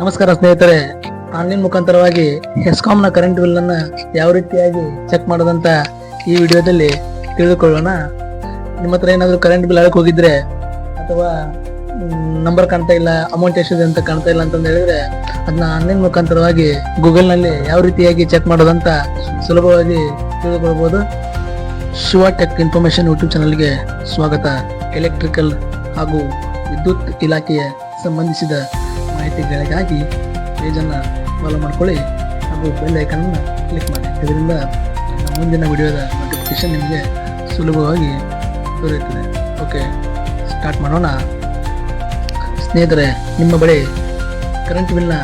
ನಮಸ್ಕಾರ ಸ್ನೇಹಿತರೆ ಆನ್ಲೈನ್ ಮುಖಾಂತರವಾಗಿ ಹೆಸ್ಕಾಂನ ಕರೆಂಟ್ ಬಿಲ್ ಅನ್ನ ಯಾವ ರೀತಿಯಾಗಿ ಚೆಕ್ ಮಾಡೋದಂತ ಈ ವಿಡಿಯೋದಲ್ಲಿ ತಿಳಿದುಕೊಳ್ಳೋಣ. ನಿಮ್ಮ ಹತ್ರ ಏನಾದರೂ ಕರೆಂಟ್ ಬಿಲ್ ಅಳಕ್ ಹೋಗಿದ್ರೆ ಅಥವಾ ನಂಬರ್ ಕಾಣ್ತಾ ಇಲ್ಲ ಅಮೌಂಟ್ ಎಷ್ಟಿದೆ ಅಂತ ಕಾಣ್ತಾ ಇಲ್ಲ ಅಂತಂದು ಹೇಳಿದ್ರೆ ಅದನ್ನ ಆನ್ಲೈನ್ ಮುಖಾಂತರವಾಗಿ ಗೂಗಲ್ನಲ್ಲಿ ಯಾವ ರೀತಿಯಾಗಿ ಚೆಕ್ ಮಾಡೋದಂತ ಸುಲಭವಾಗಿ ತಿಳಿದುಕೊಳ್ಬೋದು. ಶಿವ ಟೆಕ್ ಇನ್ಫಾರ್ಮೇಶನ್ ಯೂಟ್ಯೂಬ್ ಚಾನಲ್ಗೆ ಸ್ವಾಗತ. ಎಲೆಕ್ಟ್ರಿಕಲ್ ಹಾಗೂ ವಿದ್ಯುತ್ ಇಲಾಖೆಯ ಸಂಬಂಧಿಸಿದ ಮಾಹಿತಿಗಳಿಗಾಗಿ ಪೇಜನ್ನು ಫಾಲೋ ಮಾಡಿಕೊಳ್ಳಿ ಹಾಗೂ ಬೆಲ್ ಐಕನ್ನ ಕ್ಲಿಕ್ ಮಾಡಿ. ಇದರಿಂದ ಮುಂದಿನ ವಿಡಿಯೋದ ನೋಟಿಫಿಕೇಷನ್ ನಿಮಗೆ ಸುಲಭವಾಗಿ ದೊರೆಯುತ್ತದೆ. ಓಕೆ ಸ್ಟಾರ್ಟ್ ಮಾಡೋಣ. ಸ್ನೇಹಿತರೆ, ನಿಮ್ಮ ಬಳಿ ಕರೆಂಟ್ ಬಿಲ್ನ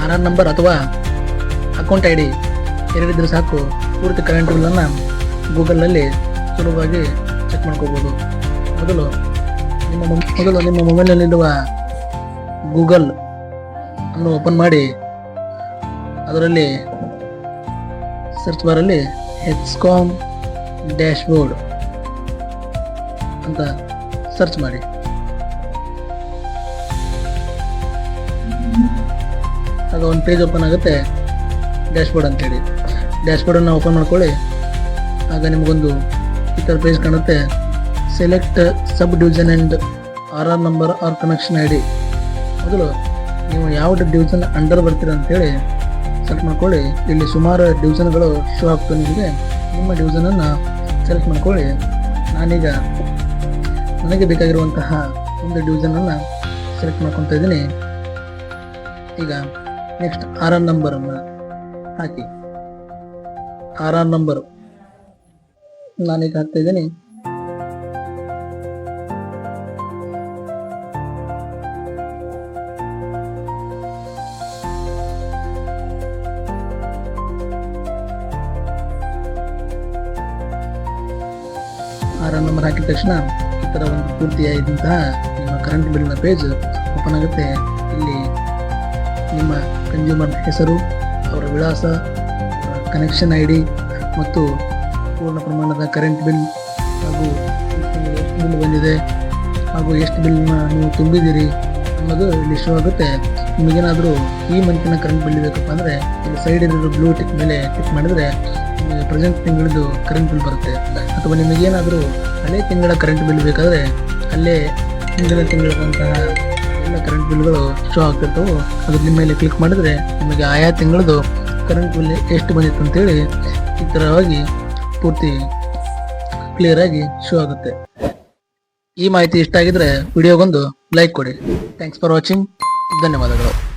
ಆರ್ ಆರ್ ನಂಬರ್ ಅಥವಾ ಅಕೌಂಟ್ ಐ ಡಿ ಎರಡಿದ್ರೆ ಸಾಕು. ಪೂರ್ತಿ ಕರೆಂಟ್ ಬಿಲ್ಲನ್ನು ಗೂಗಲ್ನಲ್ಲಿ ಸುಲಭವಾಗಿ ಚೆಕ್ ಮಾಡ್ಕೋಬೋದು. ಮೊದಲು ನಿಮ್ಮ ಮೊದಲು ನಿಮ್ಮ ಮೊಬೈಲ್ನಲ್ಲಿರುವ ಗೂಗಲ್ ಅನ್ನು ಓಪನ್ ಮಾಡಿ ಅದರಲ್ಲಿ ಸರ್ಚ್ ಬಾರಲ್ಲಿ ಹೆಚ್ಕಾಮ್ ಡ್ಯಾಶ್ ಬೋರ್ಡ್ ಅಂತ ಸರ್ಚ್ ಮಾಡಿ. ಆಗ ಒಂದು ಪೇಜ್ ಓಪನ್ ಆಗುತ್ತೆ ಡ್ಯಾಶ್ಬೋರ್ಡ್ ಅಂತೇಳಿ. ಡ್ಯಾಶ್ಬೋರ್ಡನ್ನು ಓಪನ್ ಮಾಡ್ಕೊಳ್ಳಿ. ಆಗ ನಿಮಗೊಂದು ಈ ಥರ ಪೇಜ್ ಕಾಣುತ್ತೆ. Select subdivision and R R number or connection I D ಮೊದಲು ನೀವು ಯಾವ ಡಿವಿಷನ್ ಅಂಡರ್ ಬರ್ತೀರ ಅಂತೇಳಿ ಸೆಲೆಕ್ಟ್ ಮಾಡ್ಕೊಳ್ಳಿ. ಇಲ್ಲಿ ಸುಮಾರು ಡಿವಿಷನ್ಗಳು ಶೋ ಆಗ್ತವೆ ನಿಮಗೆ. ನಿಮ್ಮ ಡಿವಿಷನನ್ನು ಸೆಲೆಕ್ಟ್ ಮಾಡ್ಕೊಳ್ಳಿ. ನಾನೀಗ ನನಗೆ ಬೇಕಾಗಿರುವಂತಹ ಒಂದು ಡಿವಿಷನನ್ನು ಸೆಲೆಕ್ಟ್ ಮಾಡ್ಕೊತಾ ಇದ್ದೀನಿ. ಈಗ ನೆಕ್ಸ್ಟ್ ಆರ್ ಆರ್ ನಂಬರನ್ನು ಹಾಕಿ. ಆರ್ ಆರ್ ನಂಬರ್ ನಾನೀಗ ಹಾಕ್ತಾ ಇದ್ದೀನಿ. ಆರ್ ಆರ್ ನಂಬರ್ ಹಾಕಿದ ತಕ್ಷಣ ಈ ಥರ ಒಂದು ಪೂರ್ತಿಯಾದಂತಹ ನಿಮ್ಮ ಕರೆಂಟ್ ಬಿಲ್ನ ಪೇಜ್ ಓಪನ್ ಆಗುತ್ತೆ. ಇಲ್ಲಿ ನಿಮ್ಮ ಕನ್ಸ್ಯೂಮರ್ ಹೆಸರು, ಅವರ ವಿಳಾಸ ಕನೆಕ್ಷನ್ ಐ ಡಿ ಮತ್ತು ಪೂರ್ಣ ಪ್ರಮಾಣದ ಕರೆಂಟ್ ಬಿಲ್ ಹಾಗೂ ಬಿಲ್ ಬಂದಿದೆ ಹಾಗೂ ಎಷ್ಟು ಬಿಲ್ನ ನೀವು ತುಂಬಿದ್ದೀರಿ ಅನ್ನೋದು ಇಲ್ಲಿ ಶೋ ಆಗುತ್ತೆ. ನಿಮಗೇನಾದರೂ ಈ ಮಂತಿನ ಕರೆಂಟ್ ಬಿಲ್ ಬೇಕಪ್ಪ ಅಂದರೆ ಇಲ್ಲಿ ಸೈಡ್ ಇರೋ ಬ್ಲೂ ಟಿಕ್ ಮೇಲೆ ಕ್ಲಿಕ್ ಮಾಡಿದರೆ ಪ್ರೆಸೆಂಟ್ ತಿಂಗಳದ್ದು ಕರೆಂಟ್ ಬಿಲ್ ಬರುತ್ತೆ. ಅಥವಾ ನಿಮಗೇನಾದರೂ ಹಳೆ ತಿಂಗಳ ಕರೆಂಟ್ ಬಿಲ್ ಬೇಕಾದರೆ, ಅಲ್ಲೇ ಹಿಂದಿನ ತಿಂಗಳದಂತಹ ಎಲ್ಲ ಕರೆಂಟ್ ಬಿಲ್ಗಳು ಶೋ ಆಗ್ತಿರ್ತವೆ ಅದ್ರ ಮೇಲೆ ಕ್ಲಿಕ್ ಮಾಡಿದ್ರೆ ನಿಮಗೆ ಆಯಾ ತಿಂಗಳದು ಕರೆಂಟ್ ಬಿಲ್ ಎಷ್ಟು ಬಂದಿತ್ತು ಅಂತೇಳಿ ಈ ಥರವಾಗಿ ಪೂರ್ತಿ ಕ್ಲಿಯರ್ ಆಗಿ ಶೋ ಆಗುತ್ತೆ. ಈ ಮಾಹಿತಿ ಇಷ್ಟ ಆಗಿದ್ರೆ ವಿಡಿಯೋಗೊಂದು ಲೈಕ್ ಕೊಡಿ. ಥ್ಯಾಂಕ್ಸ್ ಫಾರ್ ವಾಚಿಂಗ್ ಧನ್ಯವಾದಗಳು.